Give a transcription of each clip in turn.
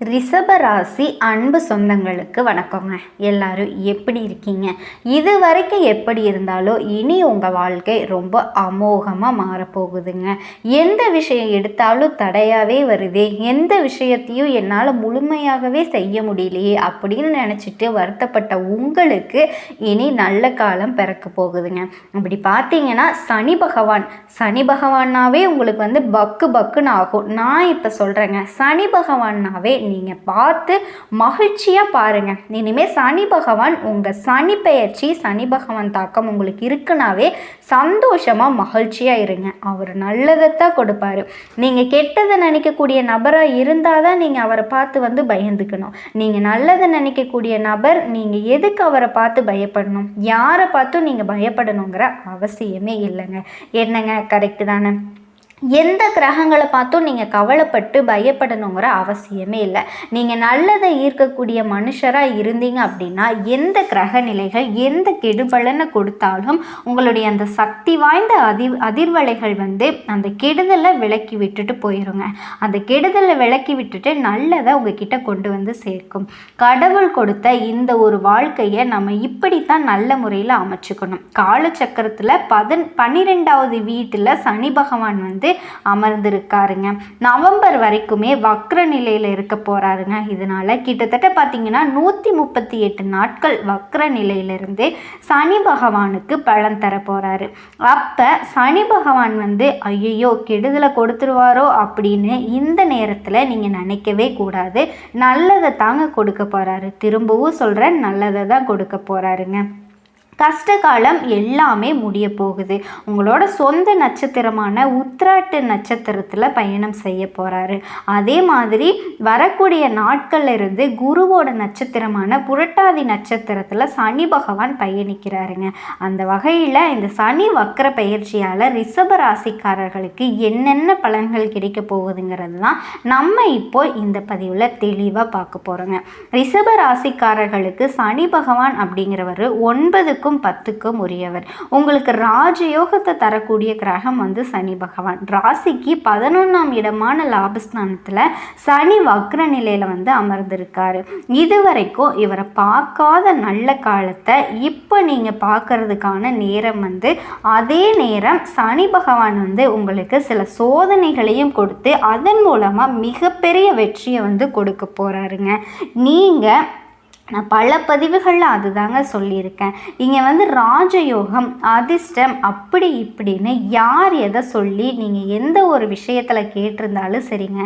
ரிஷபராசி அன்பு சொந்தங்களுக்கு வணக்கங்க. எல்லாரும் எப்படி இருக்கீங்க? இது வரைக்கும் எப்படி இருந்தாலும் இனி உங்கள் வாழ்க்கை ரொம்ப அமோகமாக மாறப்போகுதுங்க. எந்த விஷயம் எடுத்தாலும் தடையாகவே வருதே. எந்த விஷயத்தையும் என்னால் முழுமையாகவே செய்ய முடியலையே அப்படின்னு நினச்சிட்டு வருத்தப்பட்ட உங்களுக்கு இனி நல்ல காலம் பிறக்க போகுதுங்க. அப்படி பார்த்தீங்கன்னா சனி பகவான். சனி பகவானாவே உங்களுக்கு வந்து பக்கு பக்குன்னு ஆகும். நான் இப்போ சொல்கிறேங்க சனி பகவான்னாவே நீங்கள் பார்த்து மகிழ்ச்சியாக பாருங்கள் இனிமேல் சனி பகவான் உங்கள் சனி பெயர்ச்சி சனி பகவான் தாக்கம் உங்களுக்கு இருக்குனாவே சந்தோஷமாக மகிழ்ச்சியாக இருங்க. அவர் நல்லதைத்தான் கொடுப்பாரு. நீங்கள் கெட்டதை நினைக்கக்கூடிய நபராக இருந்தால் தான் நீங்கள் அவரை பார்த்து வந்து பயந்துக்கணும். நீங்கள் நல்லதை நினைக்கக்கூடிய நபர் நீங்கள் எதுக்கு அவரை பார்த்து பயப்படணும்? யாரை பார்த்தும் நீங்கள் பயப்படணுங்கிற அவசியமே இல்லைங்க. என்னங்க கரெக்டு தானே? எந்த கிரகங்களை பார்த்தும் நீங்கள் கவலைப்பட்டு பயப்படணுங்கிற அவசியமே இல்லை. நீங்கள் நல்லதை ஈர்க்கக்கூடிய மனுஷராக இருந்தீங்க அப்படின்னா எந்த கிரக நிலைகள் எந்த கெடுபலனை கொடுத்தாலும் உங்களுடைய அந்த சக்தி வாய்ந்த அதிர் அதிர்வலைகள் வந்து அந்த கெடுதலை விலக்கி விட்டுட்டு போயிருங்க. அந்த கெடுதலை விலக்கி விட்டுட்டு நல்லதை உங்ககிட்ட கொண்டு வந்து சேர்க்கும். கடவுள் கொடுத்த இந்த ஒரு வாழ்க்கையை நம்ம இப்படித்தான் நல்ல முறையில் அமைச்சுக்கணும். காலச்சக்கரத்தில் பதன் பன்னிரெண்டாவது வீட்டில் சனி பகவான் வந்து அமர்ந்திருக்காருங்க. நவம்பர் வரைக்குமே வக்ர நிலையில் இருக்க போகிறாருங்க இதனால கிட்டத்தட்ட பார்த்தீங்கன்னா நூற்றி முப்பத்தி எட்டு நாட்கள் வக்ர நிலையிலிருந்து சனி பகவானுக்கு பலன் தர போகிறாரு அப்போ சனி பகவான் வந்து ஐயையோ கெடுதலை கொடுத்துருவாரோ? அப்படின்னு இந்த நேரத்தில் நீங்கள் நினைக்கவே கூடாது. நல்லதை தாங்க கொடுக்க போகிறாரு திரும்பவும் சொல்கிறேன் நல்லதை தான் கொடுக்க போகிறாருங்க கஷ்டகாலம் எல்லாமே முடிய போகுது. உங்களோட சொந்த நட்சத்திரமான உத்ராட்டு நட்சத்திரத்தில் பயணம் செய்ய போகிறாரு அதே மாதிரி வரக்கூடிய நாட்கள்ல இருந்து குருவோட நட்சத்திரமான புரட்டாதி நட்சத்திரத்தில் சனி பகவான் பயணிக்கிறாருங்க. அந்த வகையில் இந்த சனி வக்கர பயிற்சியால் ரிஷப ராசிக்காரர்களுக்கு என்னென்ன பலன்கள் கிடைக்க போகுதுங்கிறது தான் நம்ம இப்போ இந்த பதிவில் தெளிவாக பார்க்க போகிறோங்க ரிஷப ராசிக்காரர்களுக்கு சனி பகவான் அப்படிங்கிறவர் ஒன்பதுக்கும் ஒன்பதுக்கும் பத்துக்கும் உரியவர். உங்களுக்கு ராஜயோகத்தை தரக்கூடிய கிரகம் வந்து சனி பகவான். ராசிக்கு பதினொன்றாம் இடமான லாபஸ்தானத்தில் சனி வக்ர நிலையில் வந்து அமர்ந்திருக்காரு. இது வரைக்கும் இவரை பார்க்காத நல்ல காலத்தை இப்போ நீங்கள் பார்க்கறதுக்கான நேரம் வந்து அதே நேரம் சனி பகவான் வந்து உங்களுக்கு சில சோதனைகளையும் கொடுத்து அதன் மூலமாக மிகப்பெரிய வெற்றியை வந்து கொடுக்க போகிறாருங்க நீங்கள் நான் பல பதிவுகளில் அதுதாங்க சொல்லியிருக்கேன். இங்கே வந்து ராஜயோகம் அதிர்ஷ்டம் அப்படி இப்படின்னு யார் எதை சொல்லி நீங்கள் எந்த ஒரு விஷயத்தில் கேட்டிருந்தாலும் சரிங்க.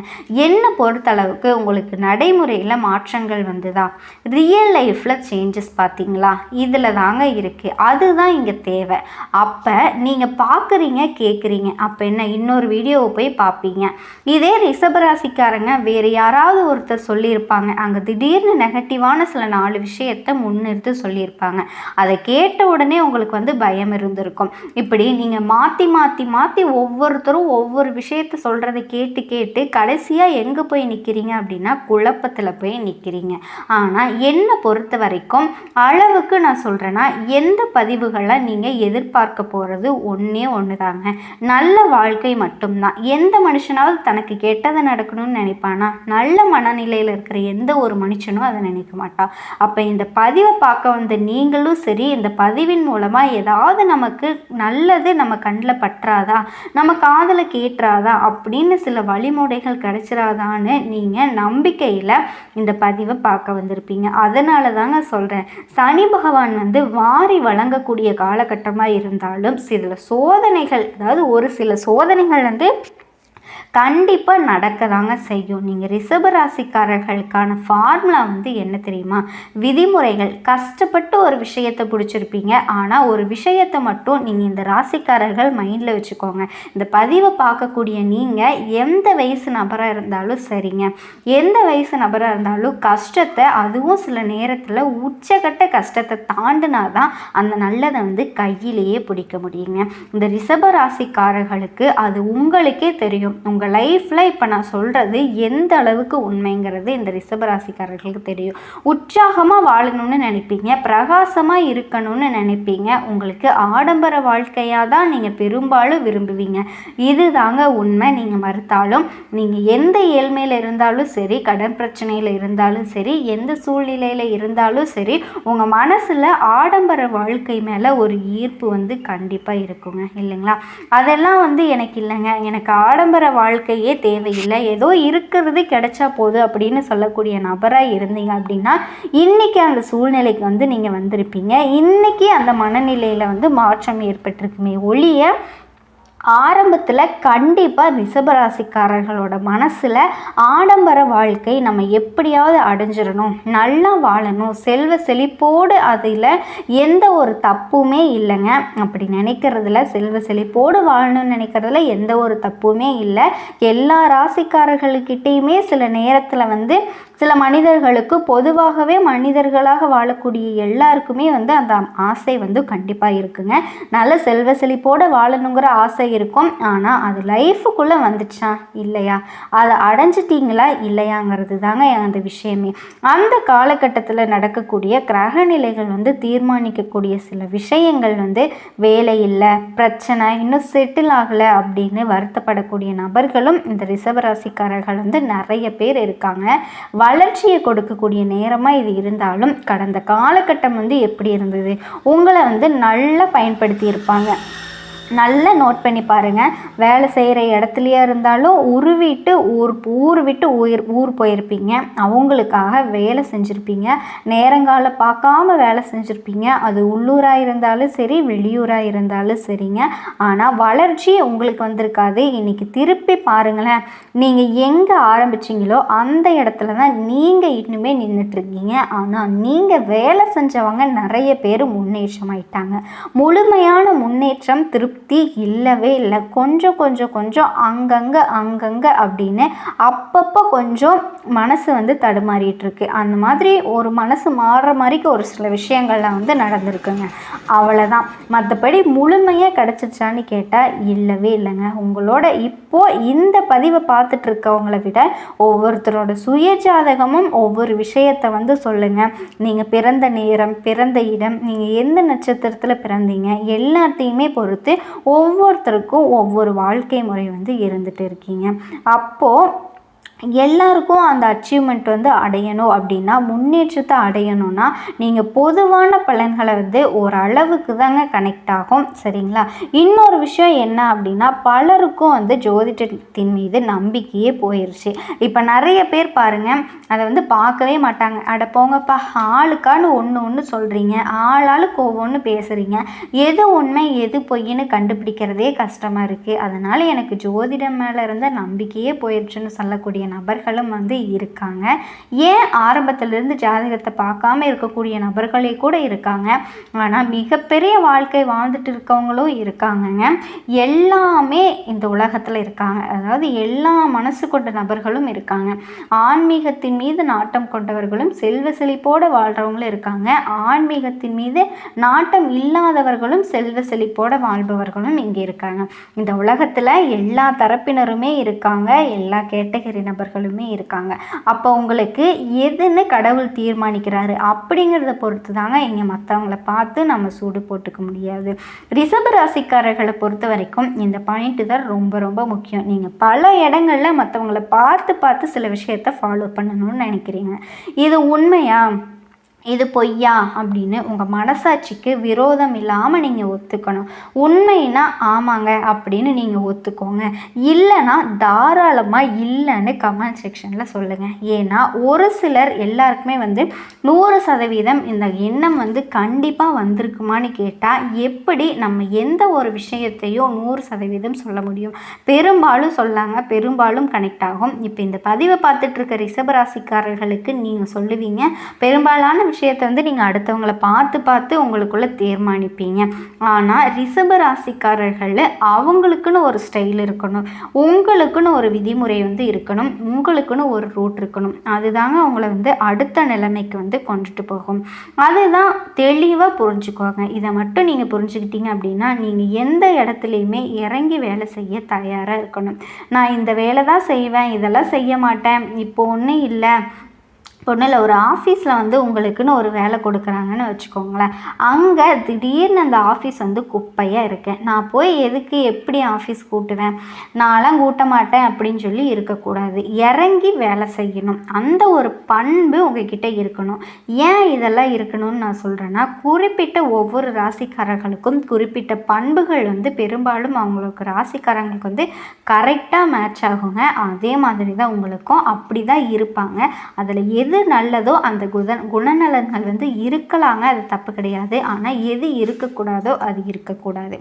என்னை பொறுத்தளவுக்கு உங்களுக்கு நடைமுறையில் மாற்றங்கள் வந்துதா? ரியல் லைஃப்பில் சேஞ்சஸ் பார்த்தீங்களா? இதில் தாங்க இருக்குது அதுதான் இங்கே தேவை. அப்போ நீங்கள் பார்க்குறீங்க கேட்குறீங்க அப்போ என்ன? இன்னொரு வீடியோவை போய் பார்ப்பீங்க இதே ரிஷபராசிக்காரங்க வேறு யாராவது ஒருத்தர் சொல்லியிருப்பாங்க அங்கே திடீர்னு நெகட்டிவான சில நாலு விஷயத்தை முன்னிறுத்து சொல்லியிருப்பாங்க. அதை கேட்ட உடனே உங்களுக்கு வந்து பயம் இருந்திருக்கும். இப்படி நீங்கள் மாற்றி மாற்றி மாற்றி ஒவ்வொருத்தரும் ஒவ்வொரு விஷயத்த சொல்கிறத கேட்டு கேட்டு கடைசியாக எங்கே போய் நிற்கிறீங்க அப்படின்னா குழப்பத்தில் போய் நிற்கிறீங்க ஆனால் என்னை பொறுத்த வரைக்கும் அளவுக்கு நான் சொல்கிறேன்னா எந்த பதிவுகளை நீங்கள் எதிர்பார்க்க போகிறது ஒன்றே ஒன்று தாங்க நல்ல வாழ்க்கை மட்டும்தான். எந்த மனுஷனாவது தனக்கு கெட்டதை நடக்கணும்னு நினைப்பானா? நல்ல மனநிலையில் இருக்கிற எந்த ஒரு மனுஷனும் அதை நினைக்க மாட்டான் அப்போ இந்த பதிவை பார்க்க வந்த நீங்களும் சரி இந்த பதிவின் மூலமாக ஏதாவது நமக்கு நல்லது நம்ம கண்ணில் பற்றாதா? நம்ம காதில் கேட்டுறாதா அப்படின்னு சில வழிமுறைகள் கிடைச்சிராதான்னு நீங்கள் நம்பிக்கையில் இந்த பதிவை பார்க்க வந்திருப்பீங்க. அதனால தாங்க சொல்கிறேன் சனி பகவான் வந்து வாரி வழங்கக்கூடிய காலகட்டமாக இருந்தாலும் சில சோதனைகள் அதாவது ஒரு சில சோதனைகள் வந்து கண்டிப்பாக நடக்க தாங்க செய்யும் நீங்கள் ரிஷபராசிக்காரர்களுக்கான ஃபார்முலா வந்து என்ன தெரியுமா? விதிமுறைகள். கஷ்டப்பட்டு ஒரு விஷயத்தை பிடிச்சிருப்பீங்க. ஆனால் ஒரு விஷயத்தை மட்டும் நீங்கள் இந்த ராசிக்காரர்கள் மைண்டில் வச்சுக்கோங்க. இந்த பதிவை பார்க்கக்கூடிய நீங்கள் எந்த வயசு நபராக இருந்தாலும் சரிங்க. எந்த வயசு நபராக இருந்தாலும் கஷ்டத்தை அதுவும் சில நேரத்தில் உச்சகட்ட கஷ்டத்தை தாண்டினா தான் அந்த நல்லதை வந்து கையிலேயே பிடிக்க முடியுங்க. இந்த ரிஷப ராசிக்காரர்களுக்கு அது உங்களுக்கே தெரியும். உங்கள் உங்கள் லைஃப்பில் இப்போ நான் சொல்கிறது எந்த அளவுக்கு உண்மைங்கிறது இந்த ரிஷபராசிக்காரர்களுக்கு தெரியும். உற்சாகமாக வாழணும்னு நினைப்பீங்க பிரகாசமாக இருக்கணும்னு நினைப்பீங்க. உங்களுக்கு ஆடம்பர வாழ்க்கையாக தான் நீங்கள் பெரும்பாலும் விரும்புவீங்க. இது தாங்க உண்மை நீங்கள் மறுத்தாலும் நீங்கள் எந்த ஏழ்மையில் இருந்தாலும் சரி கடன் பிரச்சனையில் இருந்தாலும் சரி எந்த சூழ்நிலையில் இருந்தாலும் சரி உங்கள் மனசில் ஆடம்பர வாழ்க்கை மேலே ஒரு ஈர்ப்பு வந்து கண்டிப்பாக இருக்குங்க இல்லைங்களா? அதெல்லாம் வந்து எனக்கு இல்லைங்க எனக்கு ஆடம்பர வாழ்க்கையே தேவையில்லை. ஏதோ இருக்கிறது கிடைச்சா போதும் அப்படின்னு சொல்லக்கூடிய நபராக இருந்தீங்க அப்படின்னா இன்றைக்கி அந்த சூழ்நிலைக்கு வந்து நீங்கள் வந்திருப்பீங்க. இன்றைக்கி அந்த மனநிலையில் வந்து மாற்றம் ஏற்பட்டிருக்குமே ஒளிய ஆரம்பத்தில் கண்டிப்பாக ரிஷபராசிக்காரர்களோட மனசில் ஆடம்பர வாழ்க்கை நம்ம எப்படியாவது அடைஞ்சிடணும். நல்லா வாழணும். செல்வ செழிப்போடு அதில் எந்த ஒரு தப்புமே இல்லைங்க. அப்படி நினைக்கிறதுல செல்வ செழிப்போடு வாழணும்னு நினைக்கிறதுல எந்த ஒரு தப்புமே இல்லை. எல்லா ராசிக்காரர்களுக்கிட்டேயுமே சில நேரத்தில் வந்து சில மனிதர்களுக்கு பொதுவாகவே மனிதர்களாக வாழக்கூடிய எல்லாருக்குமே வந்து அந்த ஆசை வந்து கண்டிப்பாக இருக்குங்க. நல்ல செல்வ செழிப்போடு வாழணுங்கிற ஆசை இருக்கும். ஆனால் அது லைஃபுக்குள்ளே வந்துச்சா? இல்லையா? அதை அடைஞ்சிட்டிங்களா? இல்லையாங்கிறது தாங்க அந்த விஷயமே. அந்த காலகட்டத்தில் நடக்கக்கூடிய கிரக நிலைகள் வந்து தீர்மானிக்கக்கூடிய சில விஷயங்கள் வந்து வேலை இல்லை பிரச்சனை இன்னும் செட்டில் ஆகலை அப்படின்னு வருத்தப்படக்கூடிய நபர்களும் இந்த ரிசவராசிக்காரர்கள் வந்து நிறைய பேர் இருக்காங்க. வளர்ச்சியை கொடுக்கக்கூடிய நேரமாக இது இருந்தாலும் கடந்த காலகட்டம் வந்து எப்படி இருந்தது? உங்களை வந்து நல்லா பயன்படுத்தி இருப்பாங்க. நல்லா நோட் பண்ணி பாருங்கள் வேலை செய்கிற இடத்துலையே இருந்தாலும் உருவிட்டு ஊர் ஊர் விட்டு உயிர் ஊர் போயிருப்பீங்க. அவங்களுக்காக வேலை செஞ்சுருப்பீங்க. நேரங்கால பார்க்காம வேலை செஞ்சுருப்பீங்க. அது உள்ளூராக இருந்தாலும் சரி வெளியூராக இருந்தாலும் சரிங்க. ஆனால் வளர்ச்சி உங்களுக்கு வந்திருக்காது. இன்றைக்கி திருப்பி பாருங்களேன். நீங்கள் எங்கே ஆரம்பிச்சிங்களோ அந்த இடத்துல தான் நீங்கள் இன்னுமே நின்றுட்டுருக்கீங்க ஆனால் நீங்கள் வேலை செஞ்சவங்க நிறைய பேர் முன்னேற்றம் ஆயிட்டாங்க. முழுமையான முன்னேற்றம் திருப்தி திருப்தி இல்லவே இல்லை. கொஞ்சம் கொஞ்சம் கொஞ்சம் அங்கங்கே அங்கங்கே அப்படின்னு அப்பப்போ கொஞ்சம் மனசு வந்து தடுமாறிட்டுருக்கு. அந்த மாதிரி ஒரு மனசு மாறுற மாதிரிக்கு ஒரு சில விஷயங்கள்லாம் வந்து நடந்திருக்குங்க. அவ்வளோதான் மற்றபடி முழுமையாக கிடச்சிச்சான்னு கேட்டால் இல்லவே இல்லைங்க. உங்களோட இப்போது இந்த பதிவை பார்த்துட்டு இருக்கவங்கள விட ஒவ்வொருத்தரோட சுய ஜாதகமும் ஒவ்வொரு விஷயத்தை வந்து சொல்லுங்கள் நீங்கள் பிறந்த நேரம் பிறந்த இடம் நீங்கள் எந்த நட்சத்திரத்தில் பிறந்தீங்க எல்லாத்தையுமே பொறுத்து ஒவ்வொருத்தருக்கும் ஒவ்வொரு வாழ்க்கை முறை வந்து இருந்துகிட்டு இருக்கீங்க. அப்போது எல்லாருக்கும் அந்த அச்சீவ்மெண்ட் வந்து அடையணும் அப்படின்னா முன்னேற்றத்தை அடையணும்னா நீங்கள் பொதுவான பலன்களை வந்து ஓரளவுக்கு தாங்க கனெக்ட் ஆகும். சரிங்களா? இன்னொரு விஷயம் என்ன அப்படின்னா பலருக்கும் வந்து ஜோதிடத்தின் மீது நம்பிக்கையே போயிடுச்சு இப்போ நிறைய பேர் பாருங்கள் அதை வந்து பார்க்கவே மாட்டாங்க. அட போங்கப்பா ஆளுக்கான்னு ஒன்று ஒன்று சொல்கிறீங்க ஆளாளுக்கு ஒவ்வொன்று பேசுகிறீங்க எது உண்மை எது பொய்ன்னு கண்டுபிடிக்கிறதே கஷ்டமாக இருக்குது அதனால் எனக்கு ஜோதிடம் மேலே இருந்த நம்பிக்கையே போயிடுச்சுன்னு சொல்லக்கூடிய நபர்களும் வந்து இருக்காங்க. ஏன் ஆரம்பத்திலிருந்து ஜாதகத்தை பார்க்காம இருக்கக்கூடிய நபர்களே கூட இருக்காங்க. ஆனால் மிகப்பெரிய வாழ்க்கை வாழ்ந்துட்டு இருக்கவங்களும் இருக்காங்கங்க. எல்லாமே இந்த உலகத்தில் இருக்காங்க. அதாவது எல்லா மனசு கொண்ட நபர்களும் இருக்காங்க. ஆன்மீகத்தின் மீது நாட்டம் கொண்டவர்களும் செல்வ செழிப்போடு வாழ்கிறவங்களும் இருக்காங்க. ஆன்மீகத்தின் மீது நாட்டம் இல்லாதவர்களும் செல்வ செழிப்போடு வாழ்பவர்களும் இங்கே இருக்காங்க. இந்த உலகத்தில் எல்லா தரப்பினருமே இருக்காங்க. எல்லா கேட்டகரி நபர் நபர்களுமே இருக்காங்க. அப்போ உங்களுக்கு எதுன்னு கடவுள் தீர்மானிக்கிறாரு அப்படிங்கிறத பொறுத்து தாங்க இங்கே மற்றவங்கள பார்த்து நம்ம சூடு போட்டுக்க முடியாது. ரிசர்வ ராசிக்காரர்களை பொறுத்த வரைக்கும் இந்த பாயிண்ட்டு தான் ரொம்ப ரொம்ப முக்கியம். நீங்கள் பல இடங்களில் மற்றவங்கள பார்த்து பார்த்து சில விஷயத்த ஃபாலோ பண்ணணும்னு நினைக்கிறீங்க. இது உண்மையா? இது பொய்யா அப்படின்னு உங்கள் மனசாட்சிக்கு விரோதம் இல்லாமல் நீங்கள் ஒத்துக்கணும். உண்மைன்னா ஆமாங்க அப்படின்னு நீங்கள் ஒத்துக்கோங்க. இல்லைன்னா தாராளமாக இல்லைன்னு கமெண்ட் செக்ஷனில் சொல்லுங்கள் ஏன்னா ஒரு சிலர் எல்லாருக்குமே வந்து நூறு சதவீதம் இந்த எண்ணம் வந்து கண்டிப்பாக வந்திருக்குமான்னு கேட்டால் எப்படி நம்ம எந்த ஒரு விஷயத்தையும் நூறு சதவீதம் சொல்ல முடியும். பெரும்பாலும் சொல்லாங்க பெரும்பாலும் கனெக்ட் ஆகும். இப்போ இந்த பதிவை பார்த்துட்ருக்க ரிஷபராசிக்காரர்களுக்கு நீங்கள் சொல்லுவீங்க. பெரும்பாலான விஷயத்தை வந்து நீங்கள் அடுத்தவங்களை பார்த்து பார்த்து உங்களுக்குள்ளே தீர்மானிப்பீங்க. ஆனால் ரிஷப ராசிக்காரர்களில் அவங்களுக்குன்னு ஒரு ஸ்டைல் இருக்கணும். உங்களுக்குன்னு ஒரு விதிமுறை வந்து இருக்கணும். உங்களுக்குன்னு ஒரு ரூட் இருக்கணும். அதுதாங்க அவங்கள வந்து அடுத்த நிலைமைக்கு வந்து கொண்டுட்டு போகும். அதுதான் தெளிவாக புரிஞ்சுக்கோங்க. இதை மட்டும் நீங்கள் புரிஞ்சுக்கிட்டீங்க அப்படின்னா நீங்கள் எந்த இடத்துலையுமே இறங்கி வேலை செய்ய தயாராக இருக்கணும். நான் இந்த வேலை தான் செய்வேன் இதெல்லாம் செய்ய மாட்டேன் இப்போ ஒன்றும் இல்லை ஒன்றும் இல்லை ஒரு ஆஃபீஸில் வந்து உங்களுக்குன்னு ஒரு வேலை கொடுக்குறாங்கன்னு வச்சுக்கோங்களேன். அங்கே திடீர்னு அந்த ஆஃபீஸ் வந்து குப்பையாக இருக்கேன் நான் போய் எதுக்கு எப்படி ஆஃபீஸ் கூட்டுவேன்? நான்லாம் கூட்ட மாட்டேன் அப்படின்னு சொல்லி இருக்கக்கூடாது. இறங்கி வேலை செய்யணும். அந்த ஒரு பண்பு உங்ககிட்ட இருக்கணும். ஏன் இதெல்லாம் இருக்கணும்னு நான் சொல்கிறேன்னா குறிப்பிட்ட ஒவ்வொரு ராசிக்காரர்களுக்கும் குறிப்பிட்ட பண்புகள் வந்து பெரும்பாலும் அவங்களுக்கு ராசிக்காரங்களுக்கு வந்து கரெக்டாக மேட்ச் ஆகுங்க. அதே மாதிரி தான் உங்களுக்கும் அப்படி தான் இருப்பாங்க. அதில் எது எது நல்லதோ அந்த குண குணநலன்கள் வந்து இருக்கலாங்க. அது தப்பு கிடையாது. ஆனால் எது இருக்கக்கூடாதோ அது இருக்கக்கூடாது.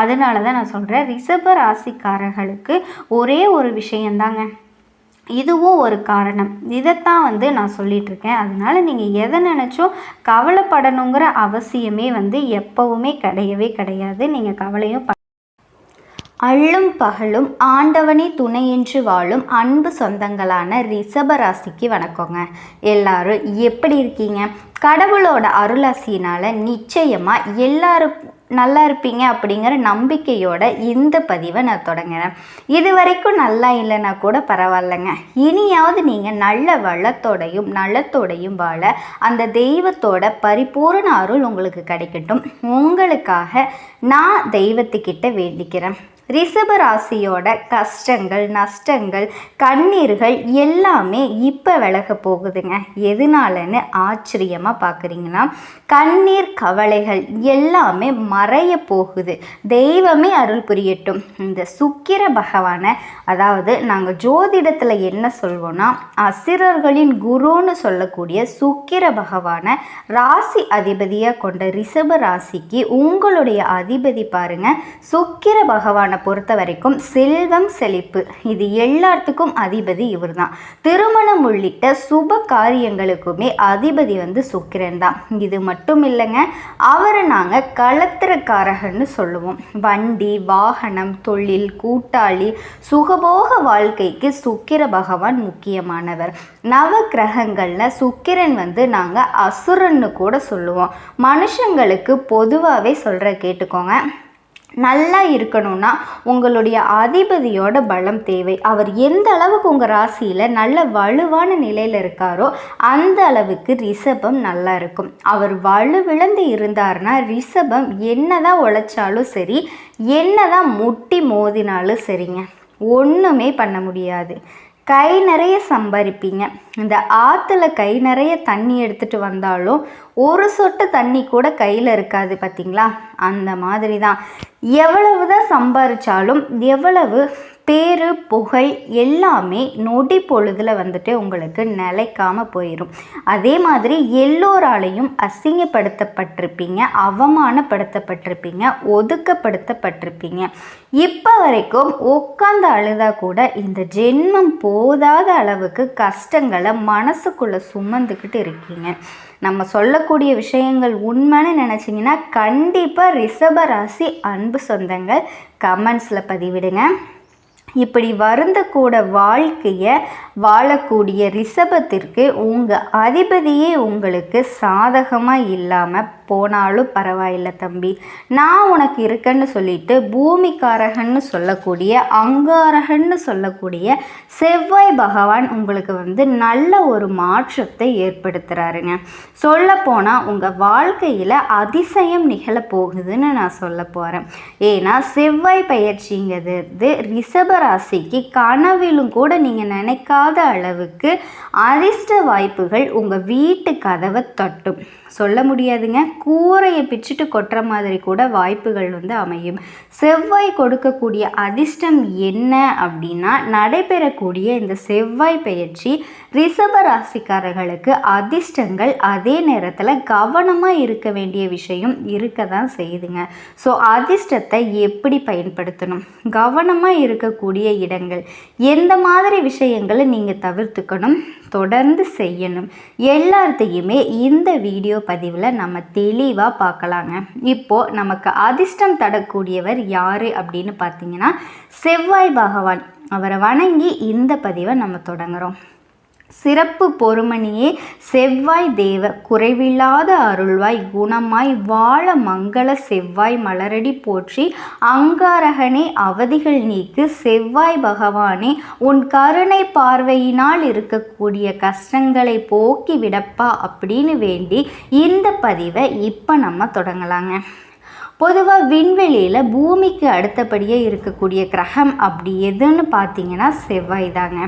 அதனால தான் நான் சொல்கிறேன் ரிஷப ராசிக்காரர்களுக்கு ஒரே ஒரு விஷயந்தாங்க. இதுவும் ஒரு காரணம். இதைத்தான் வந்து நான் சொல்லிகிட்ருக்கேன் அதனால் நீங்கள் எதை நினச்சோ கவலைப்படணுங்கிற அவசியமே வந்து எப்போவுமே கிடையவே கிடையாது. நீங்கள் கவலையும் அள்ளும் பகலும் ஆண்டவனே துணையின்றி வாழும் அன்பு சொந்தங்களான ரிஷபராசிக்கு வணக்கங்க. எல்லாரும் எப்படி இருக்கீங்க? கடவுளோட அருளாசினால் நிச்சயமாக எல்லாரும் நல்லா இருப்பீங்க அப்படிங்கிற நம்பிக்கையோட இந்த பதிவை நான் தொடங்குறேன். இது வரைக்கும் நல்லா இல்லைன்னா கூட பரவாயில்லைங்க. இனியாவது நீங்கள் நல்ல வளத்தோடையும் நலத்தோடையும் வாழ அந்த தெய்வத்தோட பரிபூர்ண அருள் உங்களுக்கு கிடைக்கட்டும். உங்களுக்காக நான் தெய்வத்துக்கிட்ட வேண்டிக்கிறேன். ரிஷப ராசியோட கஷ்டங்கள் நஷ்டங்கள் கண்ணீர்கள் எல்லாமே இப்போ விலக போகுதுங்க. எதனாலன்னு ஆச்சரியமாக பார்க்குறீங்கன்னா கண்ணீர் கவலைகள் எல்லாமே மறைய போகுது. தெய்வமே அருள் புரியட்டும். இந்த சுக்கிர பகவானை அதாவது நாங்கள் ஜோதிடத்தில் என்ன சொல்வோம்னா அசிரர்களின் குருன்னு சொல்லக்கூடிய சுக்கிர பகவானை ராசி அதிபதியாக கொண்ட ரிஷப ராசிக்கு உங்களுடைய அதிபதி பாருங்க. சுக்கிர பகவானை பகவானை பொறுத்த வரைக்கும் செல்வம் செழிப்பு. இது எல்லாத்துக்கும் அதிபதி இவர் தான் திருமணம் உள்ளிட்ட சுப காரியங்களுக்குமே அதிபதி வந்து சுக்கிரன் தான். இது மட்டும் இல்லைங்க அவரை நாங்கள் களத்திரக்காரகன்னு சொல்லுவோம். வண்டி வாகனம் தொழில் கூட்டாளி சுகபோக வாழ்க்கைக்கு சுக்கிர பகவான் முக்கியமானவர். நவ கிரகங்களில் சுக்கிரன் வந்து நாங்கள் அசுரன்னு கூட சொல்லுவோம். மனுஷங்களுக்கு பொதுவாகவே சொல்கிற கேட்டுக்கோங்க. நல்லா இருக்கணும்னா உங்களுடைய அதிபதியோட பலம் தேவை. அவர் எந்த அளவுக்கு உங்கள் ராசியில் நல்ல வலுவான நிலையில் இருக்காரோ அந்த அளவுக்கு ரிஷபம் நல்லா இருக்கும். அவர் வலுவிழந்து இருந்தார்னா ரிஷபம் என்னதான் உழைச்சாலும் சரி என்னதான் முட்டி மோதினாலும் சரிங்க. ஒன்றுமே பண்ண முடியாது. கை நிறைய சம்பாதிப்பீங்க இந்த ஆற்றுல கை நிறைய தண்ணி எடுத்துகிட்டு வந்தாலும் ஒரு சொட்டு தண்ணி கூட கையில் இருக்காது பார்த்தீங்களா அந்த மாதிரி தான் எவ்வளவு தான் சம்பாரித்தாலும் எவ்வளவு பேர் புகழ் எல்லாமே நொடி பொழுதில் வந்துட்டு உங்களுக்கு நிலைக்காமல் போயிடும் அதே மாதிரி எல்லோராலையும் அசிங்கப்படுத்தப்பட்டிருப்பீங்க அவமானப்படுத்தப்பட்டிருப்பீங்க ஒதுக்கப்படுத்தப்பட்டிருப்பீங்க இப்போ வரைக்கும் உட்காந்து அழுதா கூட இந்த ஜென்மம் போதாத அளவுக்கு கஷ்டங்களை மனசுக்குள்ளே சுமந்துக்கிட்டு இருக்கீங்க. நம்ம சொல்லக்கூடிய விஷயங்கள் உண்மைன்னு நினச்சிங்கன்னா கண்டிப்பாக ரிஷப ராசி அன்பு சொந்தங்கள் கமெண்ட்ஸில் பதிவிடுங்க. இப்படி வருந்தக்கூட வாழ்க்கையை வாழக்கூடிய ரிஷபத்திற்கு உங்கள் அதிபதியே உங்களுக்கு சாதகமாக இல்லாமல் போனாலும் பரவாயில்ல தம்பி. நான் உனக்கு இருக்கேன்னு சொல்லிட்டு பூமிக்காரகன்னு சொல்லக்கூடிய அங்காரகன்னு சொல்லக்கூடிய செவ்வாய் பகவான் உங்களுக்கு வந்து நல்ல ஒரு மாற்றத்தை ஏற்படுத்துகிறாருங்க சொல்லப்போனால் உங்கள் வாழ்க்கையில் அதிசயம் நிகழப்போகுதுன்னு நான் சொல்ல போகிறேன் ஏன்னா செவ்வாய் பயிற்சிங்கிறது ரிஷபராசிக்கு கனவிலும் கூட நீங்கள் நினைக்காத அளவுக்கு அதிர்ஷ்ட வாய்ப்புகள் உங்கள் வீட்டு கதவை தட்டும். சொல்ல முடியாதுங்க? கூரையை பிச்சுட்டு கொட்டுற மாதிரி கூட வாய்ப்புகள் வந்து அமையும். செவ்வாய் கொடுக்கக்கூடிய அதிர்ஷ்டம் என்ன அப்படின்னா நடைபெறக்கூடிய இந்த செவ்வாய் பயிற்சி ரிஷப ராசிக்காரர்களுக்கு அதிர்ஷ்டங்கள் அதே நேரத்தில் கவனமாக இருக்க வேண்டிய விஷயம் இருக்க தான் செய்யுதுங்க. ஸோ அதிர்ஷ்டத்தை எப்படி பயன்படுத்தணும்? கவனமாக இருக்கக்கூடிய இடங்கள். எந்த மாதிரி விஷயங்களை நீங்கள் தவிர்த்துக்கணும்? தொடர்ந்து செய்யணும். எல்லாத்தையுமே இந்த வீடியோ பதிவில் நம்ம தெளிவாக பார்க்கலாங்க. இப்போது நமக்கு அதிர்ஷ்டம் தரக்கூடியவர் யார் அப்படின்னு பார்த்தீங்கன்னா செவ்வாய் பகவான். அவரை வணங்கி இந்த பதிவை நம்ம தொடங்குகிறோம் சிறப்பு பொறுமணியே செவ்வாய் தேவ குறைவில்லாத அருள்வாய் குணமாய் வாழ மங்கள செவ்வாய் மலரடி போற்றி அங்காரகனே அவதிகள் நீக்கு செவ்வாய் பகவானே உன் கருணை பார்வையினால் இருக்கக்கூடிய கஷ்டங்களை போக்கி விடப்பா அப்படின்னு வேண்டி இந்த பதிவை இப்போ நம்ம தொடங்கலாங்க. பொதுவாக விண்வெளியில் பூமிக்கு அடுத்தபடியே இருக்கக்கூடிய கிரகம் அப்படி எதுன்னு பார்த்தீங்கன்னா செவ்வாய் தாங்க.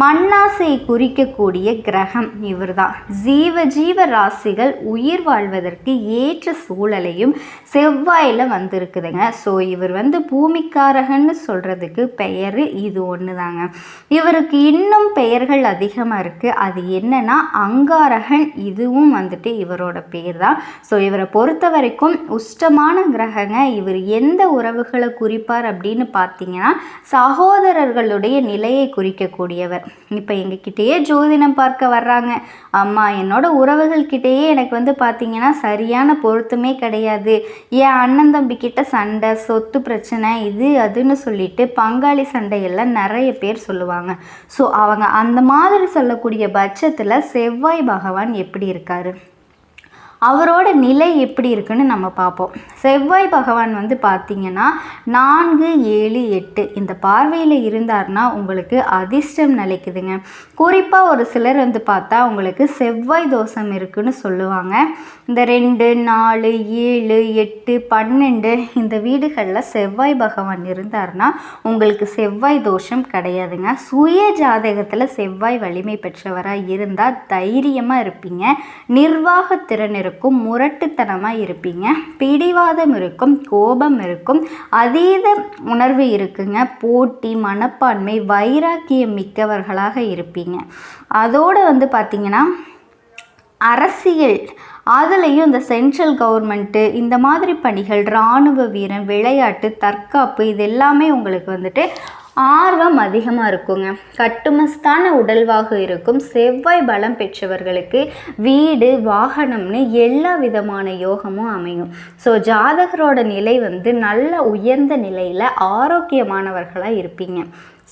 மண்ணாசை குறிக்கக்கூடிய கிரகம் இவர் தான் ஜீவ ஜீவ ராசிகள் உயிர் வாழ்வதற்கு ஏற்ற சூழலையும் செவ்வாயில் வந்திருக்குதுங்க. ஸோ இவர் வந்து பூமிக்காரகன்னு சொல்கிறதுக்கு பெயர் இது ஒன்று தாங்க இவருக்கு இன்னும் பெயர்கள் அதிகமாக இருக்குது அது என்னன்னா அங்காரகன் இதுவும் வந்துட்டு இவரோட பேர் தான் ஸோ இவரை பொறுத்த வரைக்கும் உஷ்டமான கிரகங்க இவர் எந்த உறவுகளை குறிப்பார் அப்படின்னு பார்த்தீங்கன்னா சகோதரர்களுடைய நிலையை குறிக்கக்கூடியவர். இப்போ எங்ககிட்டயே ஜோதிடம் பார்க்க வர்றாங்க. அம்மா என்னோட உறவுகள் கிட்டேயே எனக்கு வந்து பார்த்தீங்கன்னா சரியான பொருத்தமே கிடையாது. என் அண்ணன் தம்பி கிட்ட சண்டை சொத்து பிரச்சனை இது அதுன்னு சொல்லிட்டு பங்காளி சண்டையெல்லாம் நிறைய பேர் சொல்லுவாங்க. ஸோ அவங்க அந்த மாதிரி சொல்லக்கூடிய பட்சத்தில் செவ்வாய் பகவான் எப்படி இருக்காரு? அவரோட நிலை எப்படி இருக்குன்னு நம்ம பார்ப்போம். செவ்வாய் பகவான் வந்து பார்த்திங்கன்னா நான்கு ஏழு எட்டு இந்த பார்வையில் இருந்தார்னா உங்களுக்கு அதிர்ஷ்டம் நிலைக்குதுங்க. குறிப்பாக ஒரு சிலர் வந்து பார்த்தா உங்களுக்கு செவ்வாய் தோஷம் இருக்குன்னு சொல்லுவாங்க. இந்த ரெண்டு நாலு ஏழு எட்டு பன்னெண்டு இந்த வீடுகளில் செவ்வாய் பகவான் இருந்தார்னா உங்களுக்கு செவ்வாய் தோஷம் கிடையாதுங்க. சுய ஜாதகத்தில் செவ்வாய் வலிமை பெற்றவராக இருந்தால் தைரியமாக இருப்பீங்க. நிர்வாகத்திறன் இருக்கும் இருக்கும் முரட்டுத்தனமாக இருப்பீங்க. பிடிவாதம் இருக்கும் கோபம் இருக்கும் அதீத உணர்வு இருக்குங்க. போட்டி மனப்பான்மை வைராக்கியம் மிக்கவர்களாக இருப்பீங்க. அதோடு வந்து பார்த்திங்கன்னா அரசியல் அதுலேயும் இந்த சென்ட்ரல் கவர்மெண்ட்டு இந்த மாதிரி பணிகள் இராணுவ வீரன் விளையாட்டு தற்காப்பு இது எல்லாமே உங்களுக்கு வந்துட்டு ஆர்வம் அதிகமாக இருக்குங்க. கட்டுமஸ்தான உடல்வாக இருக்கும். செவ்வாய் பலம் பெற்றவர்களுக்கு வீடு வாகனம்னு எல்லா விதமான யோகமும் அமையும். ஸோ ஜாதகரோட நிலை வந்து நல்ல உயர்ந்த நிலையில் ஆரோக்கியமானவர்களாக இருப்பீங்க.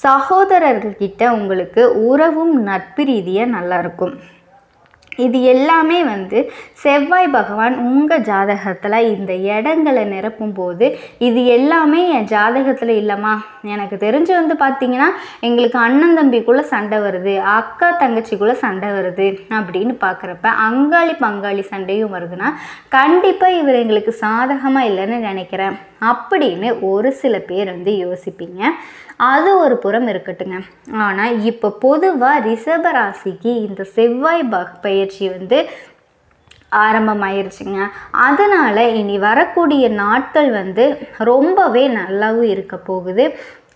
சகோதரர்கள்கிட்ட உங்களுக்கு உறவும் நட்பு ரீதியாக நல்லாயிருக்கும் இது எல்லாமே வந்து செவ்வாய் பகவான் உங்கள் ஜாதகத்தில் இந்த இடங்களை நிரப்பும் போது இது எல்லாமே என் ஜாதகத்தில் இல்லைம்மா. எனக்கு தெரிஞ்சு வந்து பார்த்தீங்கன்னா எங்களுக்கு அண்ணன் தம்பிக்குள்ளே சண்டை வருது அக்கா தங்கச்சிக்குள்ளே சண்டை வருது அப்படின்னு பார்க்குறப்ப அங்காளி பங்காளி சண்டையும் வருதுன்னா கண்டிப்பாக இவர் எங்களுக்கு சாதகமாக இல்லைன்னு நினைக்கிறேன். அப்படின்னு ஒரு சில பேர் வந்து யோசிப்பீங்க. அது ஒரு புறம் இருக்கட்டுங்க. ஆனால் இப்போ பொதுவாக ரிஷபராசிக்கு இந்த செவ்வாய் ப பயிற்சி வந்து ஆரம்பமாயிருச்சுங்க. அதனால் இனி வரக்கூடிய நாட்கள் வந்து ரொம்பவே நல்லாவும் இருக்க போகுது.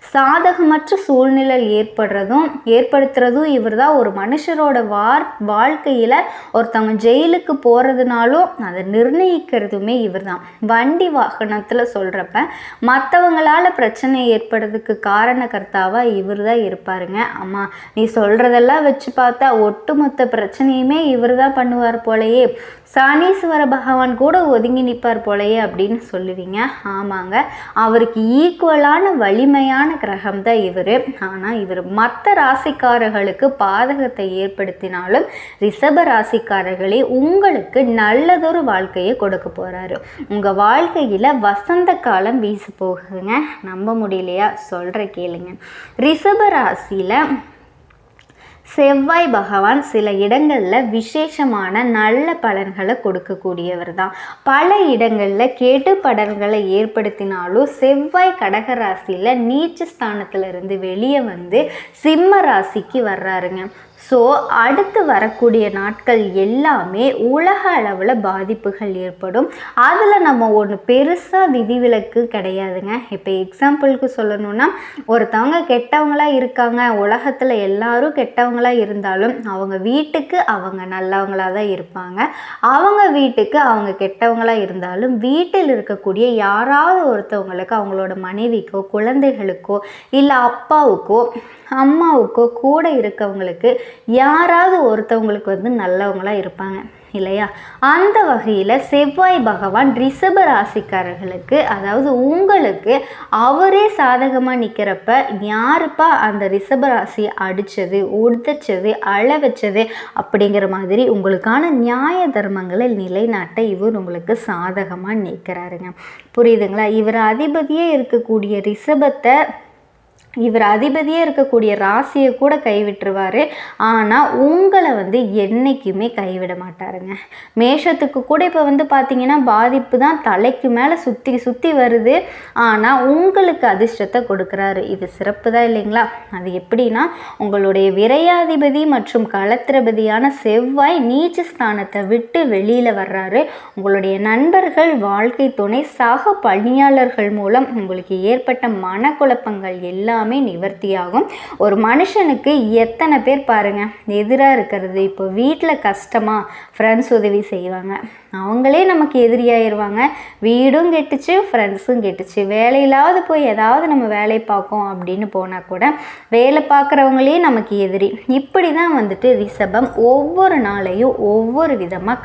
சாதகமற்ற சூழ்நிலை ஏற்படுறதும் ஏற்படுத்துறதும் இவர் தான் ஒரு மனுஷரோட வார் வாழ்க்கையில் ஒருத்தவங்க ஜெயிலுக்கு போகிறதுனாலும் அதை நிர்ணயிக்கிறதுமே இவர் தான் வண்டி வாகனத்தில் சொல்கிறப்ப மற்றவங்களால் பிரச்சனை ஏற்படுறதுக்கு காரணக்கர்த்தாவாக இவர் தான் இருப்பாருங்க. அம்மா நீ சொல்கிறதெல்லாம் வச்சு பார்த்தா ஒட்டுமொத்த பிரச்சனையுமே இவர் தான் பண்ணுவார் போலையே. சனீஸ்வர பகவான் கூட ஒதுங்கி நிற்பார் போலையே அப்படின்னு சொல்லுவீங்க. ஆமாங்க. அவருக்கு ஈக்குவலான வலிமையான கிரகம் தான் இவர். ஆனால் இவர் மற்ற ராசிக்காரர்களுக்கு பாதகத்தை ஏற்படுத்தினாலும் ரிஷப ராசிக்காரர்களே உங்களுக்கு நல்லதொரு வாழ்க்கையை கொடுக்க போகிறாரு உங்கள் வாழ்க்கையில் வசந்த காலம் வீச போகுதுங்க. நம்ப முடியலையா? சொல்கிற கேளுங்க. ரிஷப ராசியில் செவ்வாய் பகவான் சில இடங்களில் விசேஷமான நல்ல பலன்களை கொடுக்கக்கூடியவர் தான் பல இடங்களில் கேட்டு படல்களை ஏற்படுத்தினாலும் செவ்வாய் கடக ராசியில் நீச்ச ஸ்தானத்திலிருந்து வெளியே வந்து சிம்ம ராசிக்கு வர்றாருங்க. ஸோ அடுத்து வரக்கூடிய நாட்கள் எல்லாமே உலக அளவில் பாதிப்புகள் ஏற்படும். அதில் நம்ம ஒன்று பெருசாக விதிவிலக்கு கிடையாதுங்க. இப்போ எக்ஸாம்பிளுக்கு சொல்லணும்னா ஒருத்தவங்க கெட்டவங்களாக இருக்காங்க. உலகத்தில் எல்லாரும் கெட்டவங்களாக இருந்தாலும் அவங்க வீட்டுக்கு அவங்க நல்லவங்களாக தான் இருப்பாங்க. அவங்க வீட்டுக்கு அவங்க கெட்டவங்களாக இருந்தாலும் வீட்டில் இருக்கக்கூடிய யாராவது ஒருத்தவங்களுக்கு அவங்களோட மனைவிக்கோ குழந்தைகளுக்கோ இல்லை அப்பாவுக்கோ அம்மாவுக்கோ கூட இருக்கவங்களுக்கு யாராவது ஒருத்தவங்களுக்கு வந்து நல்லவங்களாக இருப்பாங்க இல்லையா? அந்த வகையில் செவ்வாய் பகவான் ரிஷப ராசிக்காரர்களுக்கு அதாவது உங்களுக்கு அவரே சாதகமாக நிற்கிறப்ப யாருப்பா அந்த ரிஷப ராசி அடித்தது உடுத்தச்சது அழ வச்சது அப்படிங்கிற மாதிரி உங்களுக்கான நியாய தர்மங்களை நிலைநாட்ட இவர் உங்களுக்கு சாதகமாக நிற்கிறாருங்க. புரியுதுங்களா? இவர் அதிபதியே இருக்கக்கூடிய ரிஷபத்தை இவர் அதிபதியே இருக்கக்கூடிய ராசியை கூட கைவிட்டுருவார். ஆனால் உங்களை வந்து என்றைக்குமே கைவிட மாட்டாருங்க. மேஷத்துக்கு கூட இப்போ வந்து பார்த்தீங்கன்னா பாதிப்பு தான் தலைக்கு மேலே சுற்றி சுற்றி வருது. ஆனால் உங்களுக்கு அதிர்ஷ்டத்தை கொடுக்குறாரு. இது சிறப்பு தான் இல்லைங்களா? அது எப்படின்னா உங்களுடைய விரையாதிபதி மற்றும் களத்திரபதியான செவ்வாய் நீச்ச ஸ்தானத்தை விட்டு வெளியில் வர்றாரு. உங்களுடைய நண்பர்கள் வாழ்க்கை துணை சக பணியாளர்கள் மூலம் உங்களுக்கு ஏற்பட்ட மனக்குழப்பங்கள் எல்லாம் எல்லாமே நிவர்த்தியாகும். ஒரு மனுஷனுக்கு எத்தனை பேர் பாருங்கள் எதிராக இருக்கிறது. இப்போ வீட்டில் கஷ்டமாக ஃப்ரெண்ட்ஸ் உதவி செய்வாங்க. அவங்களே நமக்கு எதிரியாயிருவாங்க. வீடும் கெட்டுச்சு ஃப்ரெண்ட்ஸும் கெட்டுச்சு. வேலையில்லாவது போய் ஏதாவது நம்ம வேலை பார்க்கோம் அப்படின்னு போனால் கூட வேலை பார்க்குறவங்களே நமக்கு எதிரி. இப்படி தான் வந்துட்டு ரிஷபம் ஒவ்வொரு நாளையும் ஒவ்வொரு விதமாக